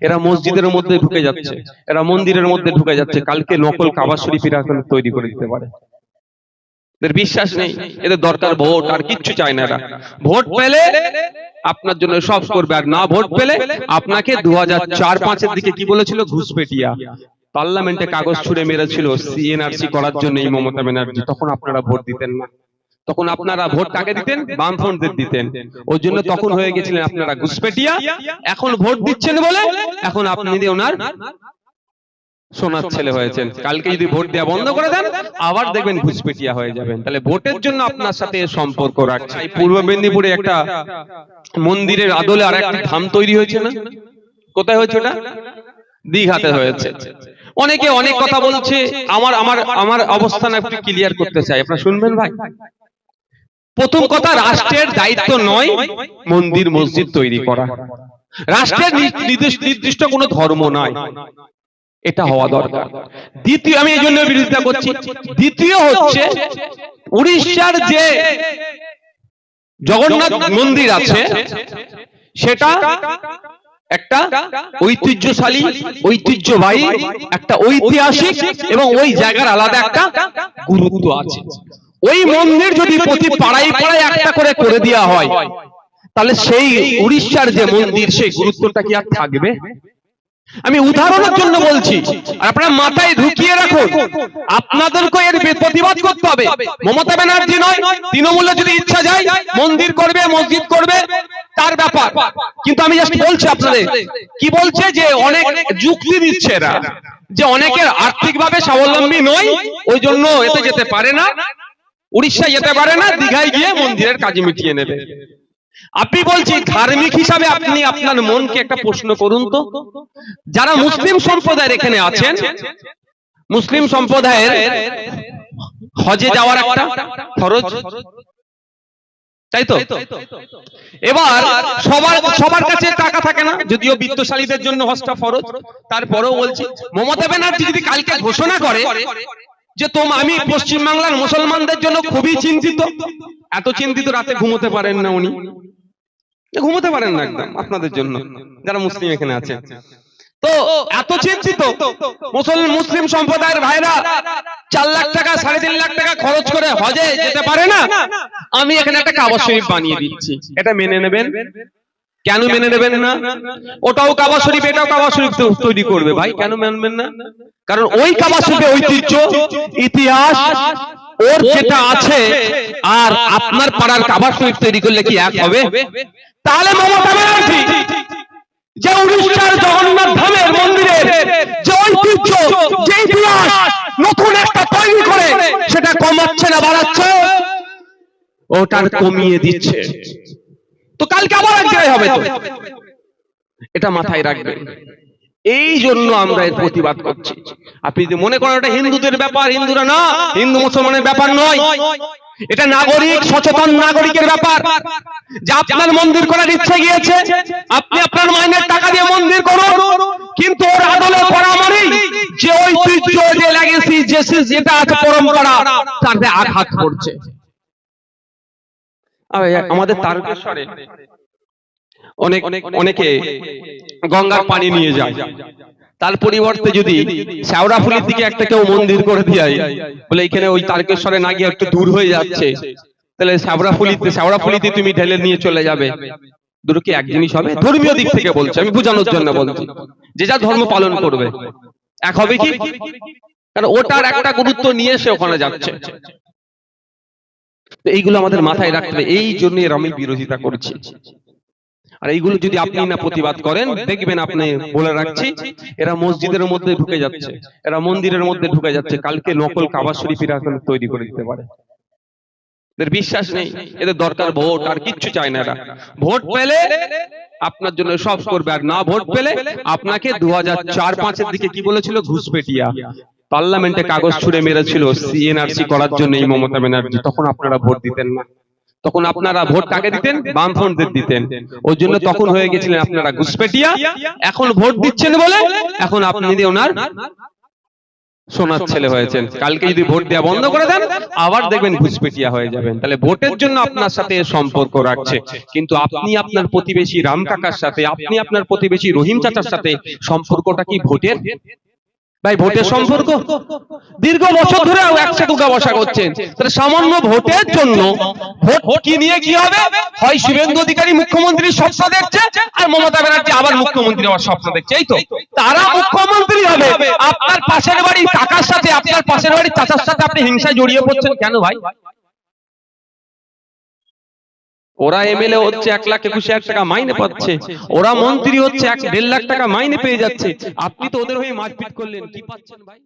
এরা মসজিদের মধ্যে ঢুকে যাচ্ছে। এরা মন্দিরের মধ্যে ঢুকে যাচ্ছে। কালকে নকল কাবা শরীফ এরা তৈরি করে দিতে পারে। এদের বিশ্বাস নেই। এদের দরকার ভোট। আর কিচ্ছু চায় না এরা। ভোট পেলে আপনার জন্য সব করবে। আর না ভোট পেলে আপনাকে দু হাজার চার পাঁচের দিকে কি বলেছিল? ঘুষপেটিয়া। পার্লামেন্টে কাগজ ছুড়ে মেরেছিল সিএনআরসি করার জন্য এই মমতা ব্যানার্জি। তখন আপনারা ভোট দিতেন না। তখন আপনারা ভোট কাকে দিতেন বামফ্রন্টদের দিতেন। ওই জন্য তখন হয়ে গেছিলেন আপনারা ঘুষপেটিয়া এখন ভোট দিচ্ছেন বলে এখন আপনি ওনার সোনার ছেলে হয়েছেন। কালকে যদি ভোট দেওয়া বন্ধ করে দেন আবার দেখবেন ঘুষপেটিয়া হয়ে যাবেন। তাহলে ভোটের জন্য আপনার সাথে সম্পর্ক রাখছে। পূর্ব মেদিনীপুরে একটা মন্দিরের আদলে আর একটা ধাম তৈরি হয়েছে না কোথায় হয়েছে ওটা দীঘাতে হয়েছে। অনেকে অনেক কথা বলছে আমার আমার আমার অবস্থান একটু ক্লিয়ার করতে চাই। আপনারা শুনবেন ভাই প্রথম কথা রাষ্ট্রের দায়িত্ব নয় মন্দির মসজিদ তৈরি করা। রাষ্ট্রের নির্দিষ্ট কোনো ধর্ম নয় এটা হওয়া দরকার। দ্বিতীয় আমি এই জন্য বিরোধিতা করছি। দ্বিতীয় হচ্ছে উড়িষ্যার যে জগন্নাথ মন্দির আছে সেটা একটা ঐতিহ্যশালী ঐতিহ্যবাহী একটা ঐতিহাসিক এবং ওই জায়গার আলাদা একটা গুরুত্ব আছে। ওই মন্দির যদি প্রতি পাড়ায় পাড়ায় একটা করে করে দেওয়া হয় তাহলে সেই উড়িষ্যার যে মন্দির সেই গুরুত্বটা কি আর থাকবে? আমি উদাহরণের জন্য বলছি আপনারা মাথায় ঢুকিয়ে রাখুন আপনাদেরকে এর প্রতিবাদ করতে হবে। মমতা ব্যানার্জি নয় তৃণমূলে যদি ইচ্ছা যায় মন্দির করবে মসজিদ করবে তার ব্যাপার। কিন্তু আমি জাস্ট বলছি আপনাদের কি বলছে যে অনেক যুক্তি দিচ্ছে এরা যে অনেকের আর্থিকভাবে স্বাবলম্বী নয় ওই জন্য এতে যেতে পারে না। উড়িষ্যা যেতে পারে না দীঘায় গিয়ে মন্দিরের কাজ মিটিয়ে নেবে। আপনি বলছি ধার্মিক হিসাবে আপনি আপনার মনকে একটা প্রশ্ন করুন তো। যারা মুসলিম সম্প্রদায়ের এখানে আছেন মুসলিম সম্প্রদায়ের হজে যাওয়ার একটা খরচ। তাই তো? এবার সবার সবার কাছে টাকা থাকে না যদিও বিত্তশালীদের জন্য হজটা ফরজ তারপরেও বলছি মমতা ব্যানার্জি যদি কালকে ঘোষণা করে যে তোম আমি পশ্চিম বাংলার মুসলমানদের জন্য খুবই চিন্তিত। এত চিন্তিত রাতে ঘুমোতে পারেন না উনি। ঘুমোতে পারেন না একদম আপনাদের জন্য যারা মুসলিম এখানে আছে। তো এত চিন্তিত। মুসলিম মুসলিম সম্প্রদায়ের ভাইরা চার লাখ টাকা সাড়ে তিন লাখ টাকা খরচ করে হজে যেতে পারে না। আমি এখানে একটা কাবা শরীফ বানিয়ে দিচ্ছি। এটা মেনে নেবেন? কেন মেনে নেবেন না? ওটাও কাবা শরীফ এটাও কাবা শরীফ তৈরি করবে। ভাই কেন মানবেন না? কারণ ওই কাবা শরীফে ঐতিহ্য ইতিহাস ওর যেটা আছে আর আপনার পাড়ার কাবা শরীফ তৈরি করলে কি এক হবে? তাহলে মমতা ব্যানার্জি যে উড়িষ্যার জগন্নাথ ধামের মন্দিরের যে ঐতিহ্য যে ইতিহাস নতুন একটা তৈরি করে সেটা কমাচ্ছে না বাড়াচ্ছে। ওটার কমিয়ে দিচ্ছে। তো কালকে আবার এক জায়গায় হবে তো? এটা মাথায় রাখবেন। এই জন্য আমরা এর প্রতিবাদ করছি। আপনি যদি মনে করেন এটা হিন্দুদের ব্যাপার হিন্দুরা না হিন্দু মুসলমানের ব্যাপার নয়। এটা নাগরিক সচেতন নাগরিকের ব্যাপার। যে আপনার মন্দির করার ইচ্ছে গিয়েছে আপনি আপনার মাইনের টাকা দিয়ে মন্দির করুন। কিন্তু ওর আদলে করা মানেই যে ঐতিহ্য যে লেগেসি যে যেটা আছে পরম্পরা তাতে আঘাত করছে। আমাদের তারকেশ্বরে অনেক অনেকে গঙ্গার পানি নিয়ে যায়। তার পরিবর্তে যদি শেওড়াফুলির দিকে একটা কেউ মন্দির করে দিয়ে বলে এখানে ওই তারকেশ্বরে না গিয়ে একটু দূর হয়ে যাচ্ছে। তাহলে শেওড়াফুলিতে শেওড়াফুলিতে তুমি ঢেলে নিয়ে চলে যাবে। দুটো কি এক জিনিস হবে? ধর্মীয় দিক থেকে বলছি আমি বোঝানোর জন্য বলছি। যে যা ধর্ম পালন করবে। এক হবে কি? কারণ ওটার একটা গুরুত্ব নিয়ে সে ওখানে যাচ্ছে। তো এইগুলো আমাদের মাথায় রাখতে হবে। এই জন্য আমি বিরোধিতা করছি। আর এইগুলো যদি আপনি না প্রতিবাদ করেন, দেখবেন আপনি বলে রাখছি, এরা মসজিদের মধ্যে ঢুকে যাচ্ছে, এরা মন্দিরের মধ্যে ঢুকে যাচ্ছে। কালকে নকল কাবা শরীফ এরা এখন তৈরি করে দিতে পারে। এদের বিশ্বাস নেই, এদের দরকার ভোট, আর কিচ্ছু চায় না এরা। ভোট পেলে আপনার জন্য সব করবে, আর না ভোট পেলে আপনাকে দু হাজার চার পাঁচের দিকে কি বলেছিল? ঘুষপেটিয়া পার্লামেন্টে কাগজ ছুড়ে মেরেছিল সিএনআরসি করার জন্য এই মমতা ব্যানার্জি। তখন আপনারা ভোট দিতেন না। তখন আপনারা ভোট কাকে দিতেন? বামফ্রন্টদের দিতেন। ওই জন্য তখন হয়ে গেছিলেন আপনারা ঘুষপেটিয়া এখন ভোট দিচ্ছেন বলে এখন আপনি ওনার সোনার ছেলে হয়েছেন কালকে যদি ভোট দেওয়া বন্ধ করে দেন আবার দেখবেন ঘুষপেটিয়া হয়ে যাবেন। তাহলে ভোটের জন্য আপনার সাথে সম্পর্ক রাখছে কিন্তু আপনি আপনার প্রতিবেশী রাম কাকার সাথে আপনি আপনার প্রতিবেশী রহিম চাচার সাথে সম্পর্কটা কি ভোটের ভাই ভোটের সম্পর্ক? দীর্ঘ বছর ধরে একসাথে উঠা বসা করছেন। তাহলে সামান্য ভোটের জন্য ভোট কি নিয়ে কি হবে? হয় শুভেন্দু অধিকারী মুখ্যমন্ত্রীর স্বপ্ন দেখছে আর মমতা ব্যানার্জি আবার মুখ্যমন্ত্রী হওয়ার স্বপ্ন দেখছে এই তো। তারা মুখ্যমন্ত্রী হবে। আপনার পাশের বাড়ি টাকার সাথে আপনার পাশের বাড়ির চাচার সাথে আপনি হিংসায় জড়িয়ে পড়ছেন কেন ভাই? ওরা এমএলএ হচ্ছে এক লাখ একুশ হাজার টাকা মাইনে পাচ্ছে। ওরা মন্ত্রী হচ্ছে এক দেড় লাখ টাকা মাইনে পেয়ে যাচ্ছে। আপনি তো ওদের হয়ে মারপিট করলেন। কি পাচ্ছেন ভাই?